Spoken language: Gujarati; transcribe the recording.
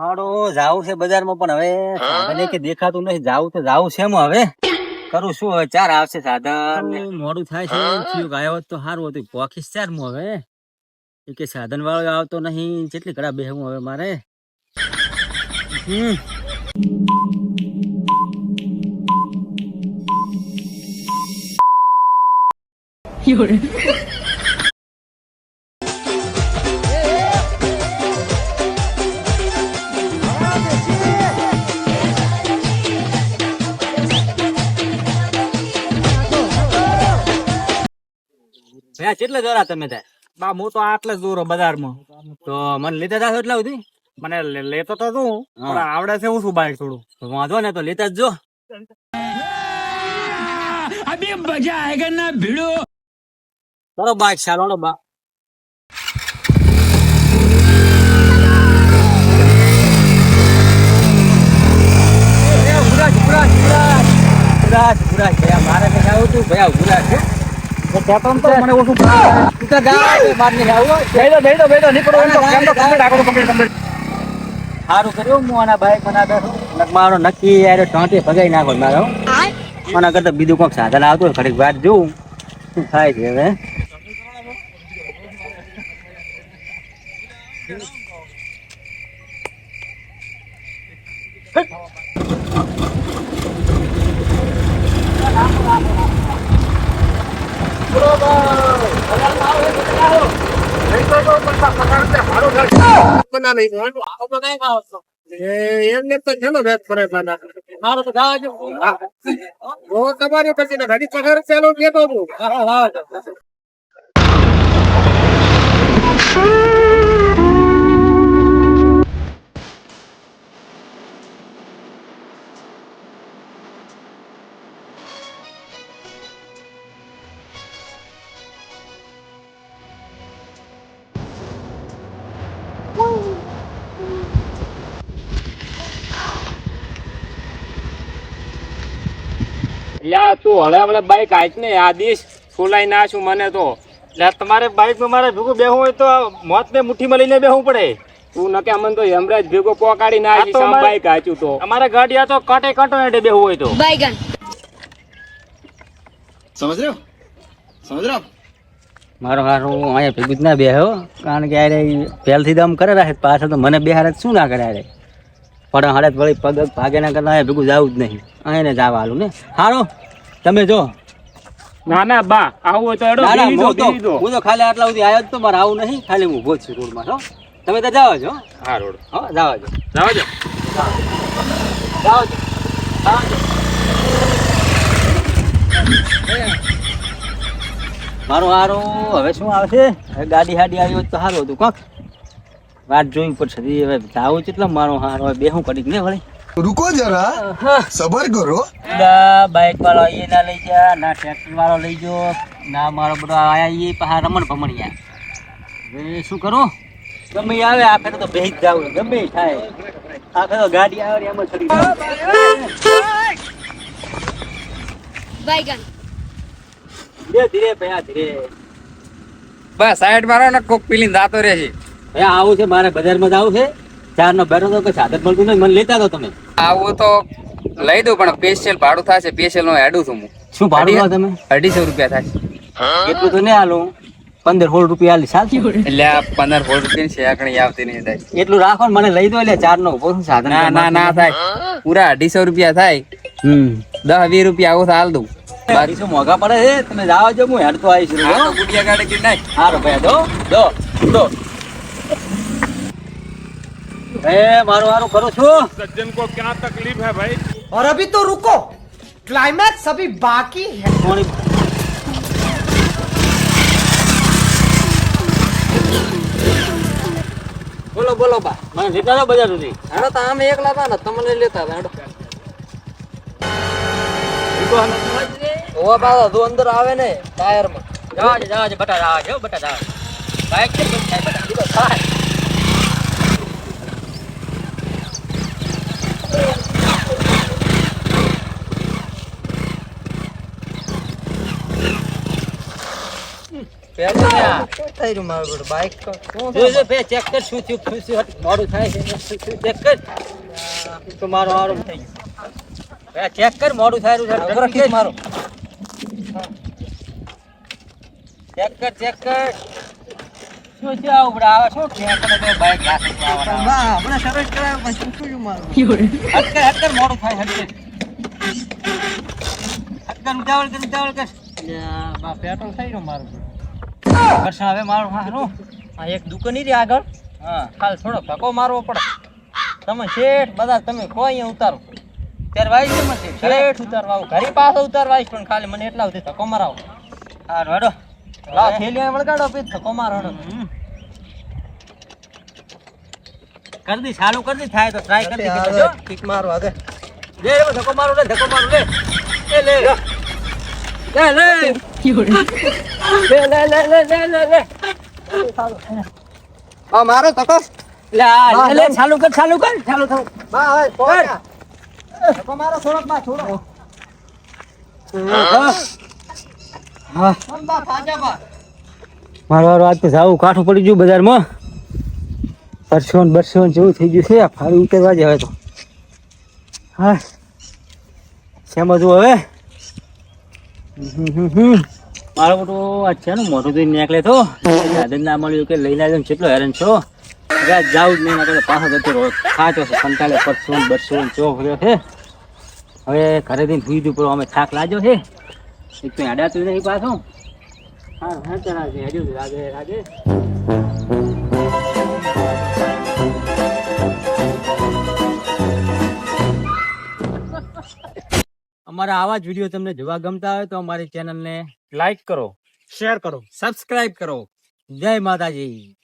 હાડો જાવું છે બજારમાં પણ હવે સાધન કે દેખાતું નથી. જાવું તો જાવું છે એમાં હવે. કરું શું હવે. ચાર આવશે સાધન. મોડું થાય છે? થયું ગાયો તો સારું હતું. પોખીશ ચારમાં હવે. એ કે સાધન વાળો આવતો નહીં. કેટલી કડા બેહવું હવે મારે? હમ. ભૈયા કેટલા દોરા તમે ત્યાં? બા હું તો આટલે જ દૂરો બજારમાં. તો મને લેતા તા એટલા સુધી? મને લેતો તો તું પણ આવડે છે હું શું બાઈક થોડું વાંધો ને તો લેતા જ જો. અભી મજા ચાલો બા ભીડો તો જાવું ચાલો ભૈયા ઉભરા છે મને ઓછું તું તો જા માર ને આવું બેડો બેડો સારું કર્યું હું આના બાઈક બના બેઠો નક્કી યાર ટોંટી ભગાઈ નાખો મારો આના કરતા બીજું કોઈક સાધન આવતું હોય ઘડીક વાર જોઉં શું થાય છે. હવે એમને તો છે ને કરે મારો તો ગાવા જો તમારી પછી ઘડી પગાર ચાલુ કેતો તું યા તું હવે હળે બાઈક આજ ને આ દિવસ છોલાઈ ના છું મને તો. તમારે બાઈક મારે ભેગું બેહવું હોય તો મોતને મુઠ્ઠીમાં લઈને બેહવું પડે. તું નકે અમને તો યમરાજ ભેગો પોકાડી ના આવી સામ બાઈક આચું તો. અમારે ગાડી તો કટે કટો એટલે બેહવું હોય તો. બાઈગન સમજ રહ્યો સમજ રહ્યો મારો હારો હું અહીંયા ભેગું જ ના બે હો કારણ કે અરે પહેલથી દમ કરે રાખે પાછળ તો મને બે હારે શું ના કરે અરે પણ હારે વળી પગ ભાગે ના કરતા અહીંયા ભેગું જવું જ નહીં. અહીંયા જવા હાલું ને? હારો તમે જો. ના ના બા આવું તો એડો હું તો ખાલી આટલા સુધી આવ્યો તો મારે આવું નહીં. ખાલી હું ઊભો છું રોડમાં હો. તમે તો જાઓ છો હા. રોડ. હા જાઓ છો જવા દો જાઓ છો જાઓ છો. મારું હારો હવે શું આવશે? હવે ગાડી હાડી આવી તો સારું હતું. કોક વાત જોવી પડશે એ હવે જાવું કેટલો મારો હાર હવે બે હું કરી ને વળી? રૂકો જરા. સબર કરો. ના બાઇક વાળો એ ના લઈ જા ના ટ્રેક્ટર વાળો લઈ જો ના મારો બધો આયા એ પહા રમણ ભમણિયા. હવે શું કરો? ગમે આવે આખરે તો બેહી જાવ ગમે થાય. આખરે તો ગાડી આવે એમ છડી બાઈગન ધીરે ધીરે ભયા ધીરે. બસ સાઈડ મારો ને કોક પીલી દાતો રહે છે ભયા આવું છે મારે બજારમાં જવું છે. ચાર નો બેઠો તો કે સાધન મળતું નહીં મને લેતા તમે. આવું તો લઈ દઉં પણ સ્પેશિયલ ભાડું થશે સ્પેશિયલનું હેડું છું હું. શું ભાડું લો તમે? અઢીસો રૂપિયા થાય. એટલું તો નહીં હાલું પંદર સોળ રૂપિયા હાલી સાચી એટલે આ પંદર સોળ રૂપિયા છે આકણી આવતી નહીં થાય. એટલું રાખો ને મને લઈ દો એટલે ચાર નો ઊભો સાધન ના ના ના થાય. પૂરા અઢીસો રૂપિયા થાય. હમ. દસ વીસ રૂપિયા આવું હાલ દઉં. બાકી શું મોંઘા પડે છે તમે જાઓ છો હું હેડતો આવીશ. ગુડિયા ગાડી નાખ હારો ભાઈ દો દો દો. એ મારું હારું કરું છું સજ્જન કો ક્યાં તકલીફ હે ભાઈ और अभी तो रुको क्लाइमैक्स अभी बाकी है થોડી બોલો બોલો બા મને લેતા જાઓ બજાર સુધી હેડો તો આમ એકલા હતા ને તમને લેતા હતા હેડો ઓવા બાબા તું અંદર આવે ને ટાયર માં જવા છે જવા છે બટા જવા છે હો, બટા જવા છે. બાઈક કેમ કેમ થાય બટા આવે શું છે આપણે બાઇક રાખી સરસ કરાવ પછી શું મોડું થાય હક્કર હક્કર ઉતાવળ પેટ્રોલ થઈ રહ્યું મારું. કરશે હવે મારો હારો આ એક દુકાન ઈ રહી આગળ. હા. ખાલી થોડો ધક્કો મારવો પડે. તમે શેઠ બધા તમે કોઈ અહીંયા ઉતારો. ત્યારે વાઈ તમે શેઠ ઉતારવા આવું. ઘરે પાછો ઉતારવા પણ ખાલી મને એટલા સુધી ધક્કો મારાવો. હારું હેડો લાવ થેલી વળગાડો પછી ધક્કો મારો હેડો. કરી દી ચાલુ કરી દી થાય તો ટ્રાય કરી દી કિક મારો હાલે. લે રે ધક્કો મારું લે ધક્કો મારો લે. લે. લે. લે લે. લે લે લે લે લે લે બા મારો તકો લે લે લે ચાલુ કર ચાલુ કર. ચાલુ થયું બા હવે પહોંચ્યા. તકો મારો થોડોકમાં થોડો હા. પણ બા ખાજા બા મારો વારો તો જાવું કાઠું પડી ગયું બજારમાં. પરસોન બરસોન જેવું થઈ ગયું છે આ ઉતરવા જ હવે તો. હા. શેમાં જુઓ હવે? હમ હમ હમ. મારો મોટો આ છે ને મોટું જોઈને નીકળે તો. ના મળ્યું કે લઈને આવ્યો કેટલો હેરાન છો. જાવું જ નહીં ના પાછો જતો રહો ખાચો છે સંતાલે પરસોન, બરસોન ચો રહ્યો છે. હવે ઘરે જઈને સુઈ દઉં પડો, અમે થાક લાગ્યો છે. એક તો નહીં પાછો. હા હા, ચાલ, આજે હેડ્યું રાગે રાગે અમારા આવા જ વીડિયો તમને જોવા ગમતા હોય તો અમારી ચેનલને લાઈક કરો શેર કરો સબસ્ક્રાઇબ કરો. જય માતાજી.